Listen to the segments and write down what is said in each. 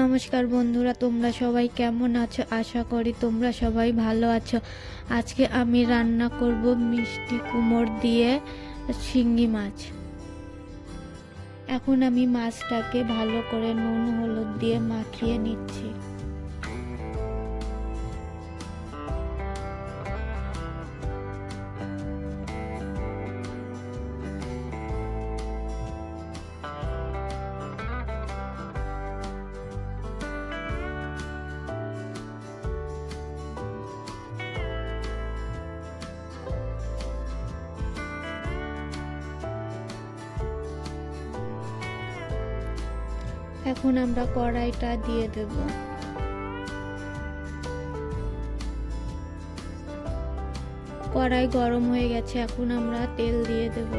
নমস্কার বন্ধুরা, তোমরা সবাই কেমন আছো? আশা করি তোমরা সবাই ভালো আছো। আজকে আমি রান্না করব মিষ্টি কুমোর দিয়ে শিঙ্গি মাছ। এখন আমি মাছটাকে ভালো করে নুন, হলুদ দিয়ে মাখিয়ে নিচ্ছি। এখন আমরা কড়াইটা দিয়ে দেব। কড়াই গরম হয়ে গেছে এখন আমরা তেল দিয়ে দেব।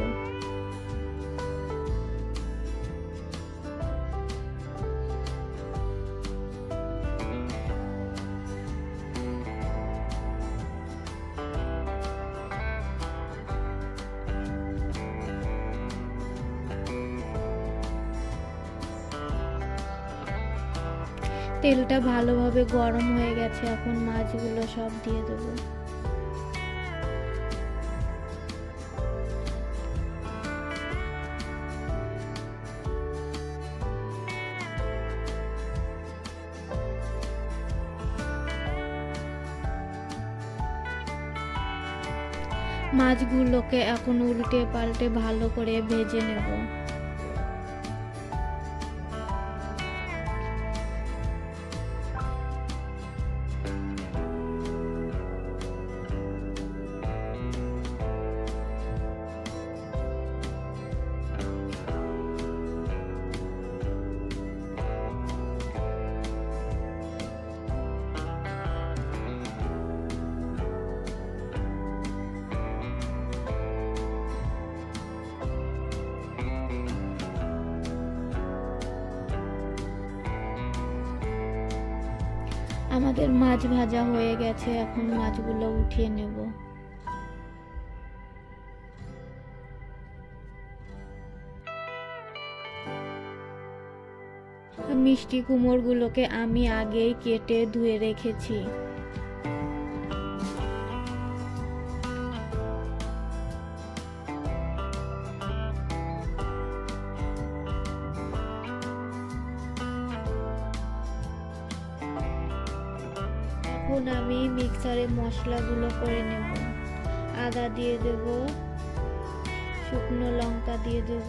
তেলটা ভালোভাবে গরম হয়ে গেছে, এখন মাছগুলো সব দিয়ে দেবো। মাছগুলোকে এখন উল্টে পাল্টে ভালো করে ভেজে নেব। আমাদের মাছ ভাজা হয়ে গেছে, এখন মাছগুলো উঠিয়ে নেব। মিষ্টি কুমোরগুলোকে আমি আগেই কেটে ধুয়ে রেখেছি। এখন আমি মিক্সারে মশলাগুলো করে নেব। আদা দিয়ে দেব, শুকনো লঙ্কা দিয়ে দেব,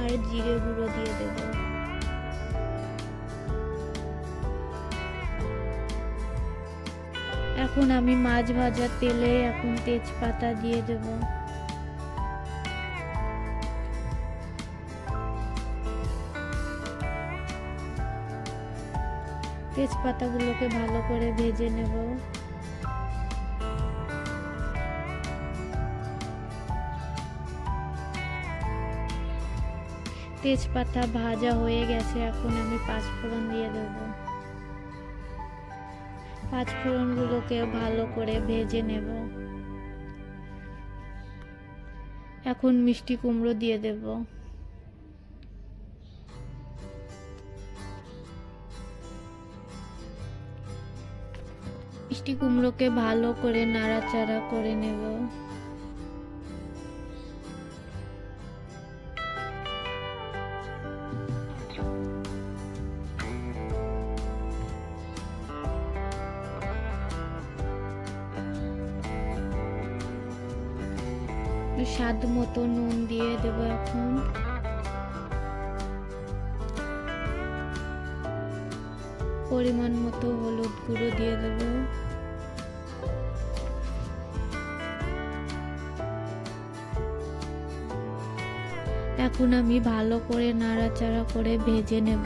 আর জিরে গুঁড়ো দিয়ে দেব। এখন আমি মাছ ভাজার তেলে এখন তেজপাতা দিয়ে দেব। তেজপাতাগুলোকে ভালো করে ভেজে নেব। তেজপাতা ভাজা হয়ে গেছে, এখন আমি পাঁচফোড়ন দিয়ে দেব। পাঁচফোড়নগুলোকে ভালো করে ভেজে নেব। এখন মিষ্টি কুমড়ো দিয়ে দেবো। মিষ্টি কুমড়োকে ভালো করে নাড়াচাড়া করে নেব। স্বাদ মতো নুন দিয়ে দেবো এখন। পরিমাণ মতো হলুদ গুঁড়ো দিয়ে দেব। এখন আমি ভালো করে নাড়াচাড়া করে ভেজে নেব।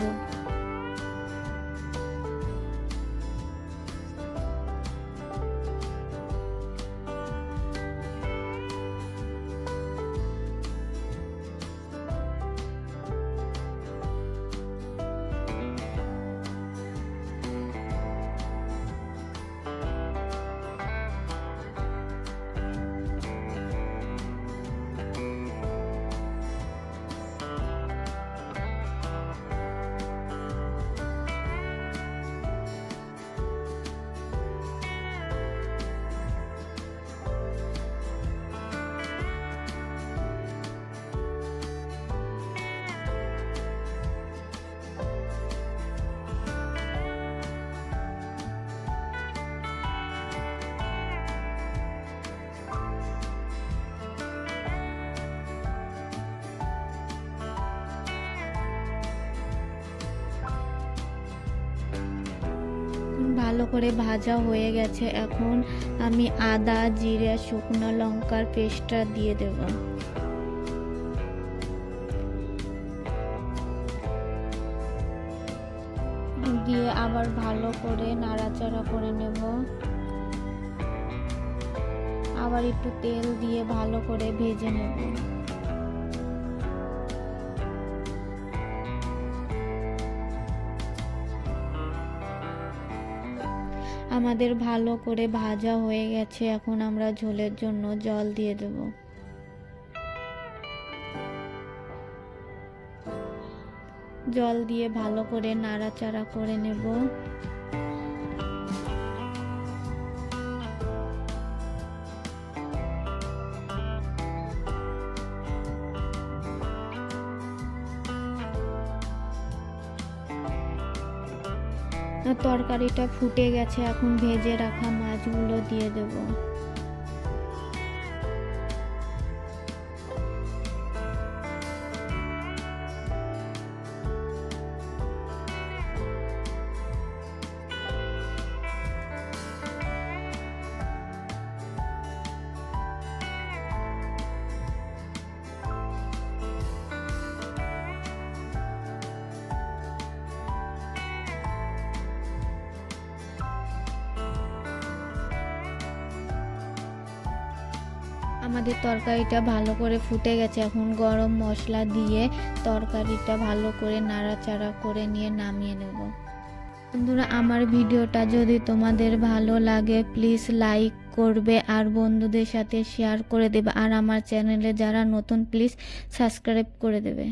ভালো করে ভাজা হয়ে গেছে। এখন আমি আদা, জিরে, শুকনো লঙ্কার পেস্টটা দিয়ে দেব। দিয়ে আবার ভালো করে নাড়াচাড়া করে নেব। আবার একটু তেল দিয়ে ভালো করে ভেজে নেব। আমাদের ভালো করে ভাজা হয়ে গেছে, এখন আমরা ঝোলের জন্য জল দিয়ে দেব। জল দিয়ে ভালো করে নাড়াচাড়া করে নেব। তরকারিটা ফুটে গেছে এখন ভেজে রাখা মাছগুলো দিয়ে দেব। আমাদের তরকারিটা ভালো করে ফুটে গেছে। এখন গরম মশলা দিয়ে তরকারিটা ভালো করে নাড়াচাড়া করে নিয়ে নামিয়ে নেব। বন্ধুরা, আমার ভিডিওটা যদি তোমাদের ভালো লাগে প্লিজ লাইক করবে আর বন্ধুদের সাথে শেয়ার করে দেবে। আর আমার চ্যানেলে যারা নতুন প্লিজ সাবস্ক্রাইব করে দেবে।